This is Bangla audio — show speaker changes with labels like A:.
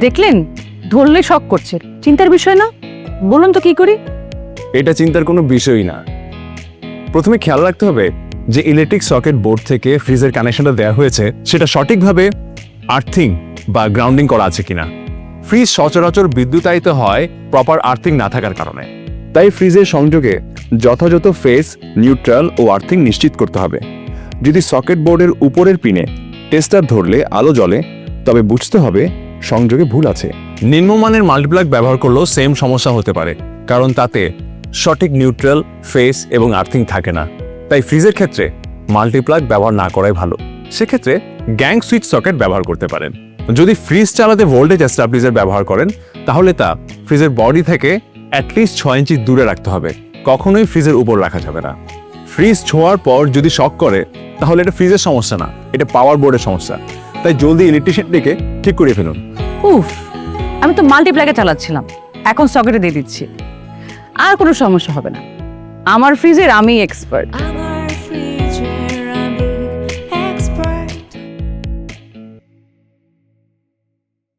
A: দেখলেন? ধরলে শখ করছে। চিন্তার বিষয় না? বলুন তো কি করি?
B: এটা চিন্তার কোনো বিষয়ই না। প্রথমে খেয়াল রাখতে হবে যে ইলেকট্রিক সকেট বোর্ড থেকে ফ্রিজের কানেকশনটা দেওয়া হয়েছে, সেটা সঠিকভাবে আর্থিং বা গ্রাউন্ডিং করা আছে কিনা। ফ্রিজ সচরাচর বিদ্যুতায়িত হয় প্রপার আর্থিং না থাকার কারণে। তাই ফ্রিজের সংযোগে যথাযথ ফেস নিউট্রাল ও আর্থিং নিশ্চিত করতে হবে। যদি সকেট বোর্ডের উপরের পিনে টেস্টার ধরলে, আলো জ্বলে তবে বুঝতে হবে সংযোগে ভুল আছে। নিম্নমানের মাল্টিপ্লাগ ব্যবহার করলেও সেম সমস্যা হতে পারে, কারণ তাতে সঠিক নিউট্রাল, ফেস এবং আর্থিং থাকে না। তাই ফ্রিজের ক্ষেত্রে মাল্টিপ্লাগ ব্যবহার না করাই ভালো। সেক্ষেত্রে গ্যাং সুইচ সকেট ব্যবহার করতে পারেন। যদি ফ্রিজ চালাতে ভোল্টেজ স্টাবলিজার ব্যবহার করেন, তাহলে তা ফ্রিজের বডি থেকে অ্যাটলিস্ট ছয় ইঞ্চি দূরে রাখতে হবে। কখনোই ফ্রিজের উপর রাখা যাবে না। ফ্রিজ ছোঁয়ার পর যদি শক করে, তাহলে এটা ফ্রিজের সমস্যা না, এটা পাওয়ার বোর্ডের সমস্যা। তাই জলদি ইলেকট্রিশিয়ান ইলেকট্রিশিয়ানটিকে ঠিক করিয়ে ফেলুন।
A: উফ, আমি তো মাল্টিপ্লাকে চালাচ্ছিলাম। এখন সকেটে দিয়ে দিচ্ছি। আর কোনো সমস্যা হবে না। আমার ফ্রিজের আমি এক্সপার্ট